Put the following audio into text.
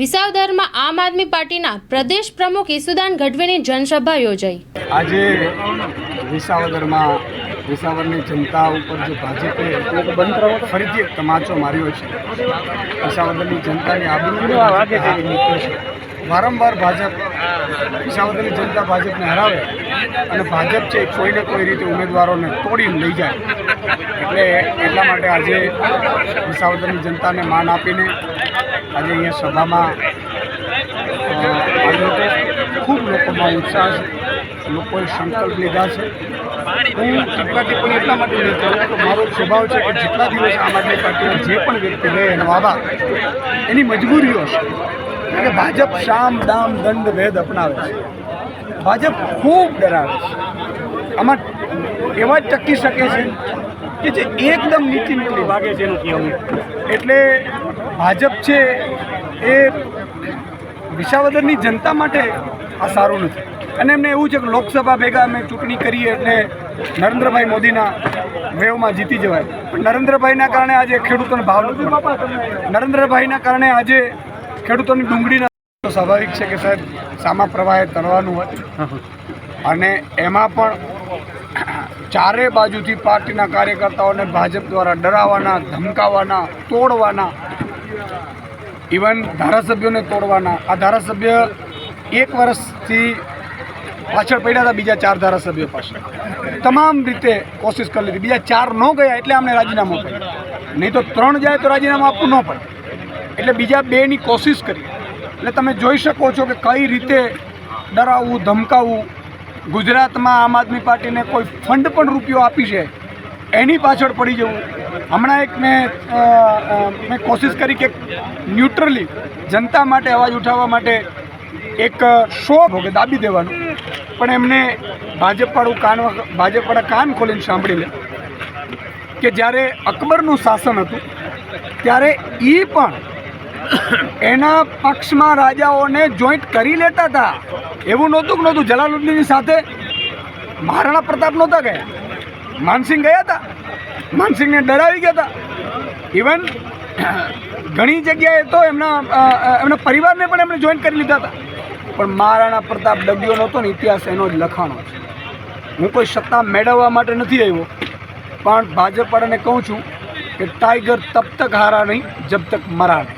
વિસાવદરમાં આમ આદમી પાર્ટીના પ્રદેશ પ્રમુખ ઈસુદાન ગઢવીની જનસભા યોજાઈ. આજે વિસાવદરમાં વિસાવદરની જનતા ઉપર જે ભાજપે ફરીથી એક તમાચો માર્યો છે. વિસાવદરની જનતાની આબરૂ વારંવાર ભાજપ વિસાવદરની જનતા ભાજપને હરાવે. અને ભાજપ છે કોઈને કોઈ રીતે ઉમેદવારોને તોડીને લઈ જાય. એટલે એટલા માટે આજે વિસાવદરની જનતાને માન આપીને આજે અહીંયા સભામાં ખૂબ લોકોમાં ઉત્સાહ છે, લોકોએ સંકલ્પ લીધા છે. હું ટીપકાથી પણ એટલા માટે નહીં કરું કે મારો સ્વભાવ છે કે જેટલા દિવસ આમ આદમી પાર્ટીના જે પણ વ્યક્તિ રહે એનો આભાર એની મજબૂરીઓ છે. કે ભાજપ શામ, દામ, દંડ, ભેદ અપનાવે છે. ભાજપ ખૂબ ડરાવે છે. આમાં એવા જ ટકી શકે છે કે જે એકદમ નીચી નીકળી ભાગે છે એનું કહેવું. એટલે ભાજપ છે એ વિસાવદરની જનતા માટે આ સારું નથી. અને એમને એવું છે કે લોકસભા ભેગા અમે ચૂંટણી કરીએ એટલે નરેન્દ્રભાઈ મોદીના વેવમાં જીતી જવાય. પણ નરેન્દ્રભાઈના કારણે આજે ખેડૂતોને ભાવ નથી. નરેન્દ્રભાઈના કારણે આજે ખેડૂતોની ડુંગળીના સ્વાભાવિક છે કે સાહેબ સામા પ્રવાહે તરવાનું હોય. અને એમાં પણ ચારે બાજુથી પાર્ટીના કાર્યકર્તાઓને ભાજપ દ્વારા ડરાવવાના ધમકાવવાના તોડવાના, ઇવન ધારાસભ્યોને તોડવાના. આ ધારાસભ્ય એક વર્ષથી પાછળ પડ્યા હતા, બીજા ચાર ધારાસભ્યો પાછળ. તમામ રીતે કોશિશ કરી લીધી. બીજા ચાર ન ગયા એટલે અમને રાજીનામું કર્યું નહીં તો ત્રણ જાય તો રાજીનામું આપવું ન પડે. એટલે બીજા બેની કોશિશ કરી. એટલે તમે જોઈ શકો છો કે કઈ રીતે ડરાવવું, ધમકાવવું, ગુજરાતમાં આમ આદમી પાર્ટીને કોઈ ફંડ પણ રૂપિયો આપી છે, એની પાછળ પડી જવું. હમણાં એક મેં મેં કોશિશ કરી કે ન્યુટ્રલી જનતા માટે અવાજ ઉઠાવવા માટે એક શો ભોગે દાબી દેવાનું. પણ એમને ભાજપવાળું કાન ભાજપવાળા કાન ખોલીને સાંભળી લે કે જ્યારે અકબરનું શાસન હતું, ત્યારે એ પણ એના પક્ષમાં રાજાઓને જોઈન્ટ કરી લેતા હતા. એવું નહોતું કે નહોતું. જલાલુદ્દીનની સાથે મહારાણા પ્રતાપ નહોતા ગયા. માનસિંહ ગયા હતા. માનસિંહને ડરાવી ગયા હતા. ઇવન ઘણી જગ્યાએ તો એમના એમના પરિવારને પણ એમણે જોઈન કરી લીધા હતા. પણ મહારાણા પ્રતાપ ડગ્યો નહોતો ને ઇતિહાસ એનો જ લખાણો છે. હું કોઈ સત્તા મેળવવા માટે નથી આવ્યો. પણ ભાજપ વાળાને કહું છું કે ટાઈગર તબ તક હારા નહીં, જબ તક મરા નહીં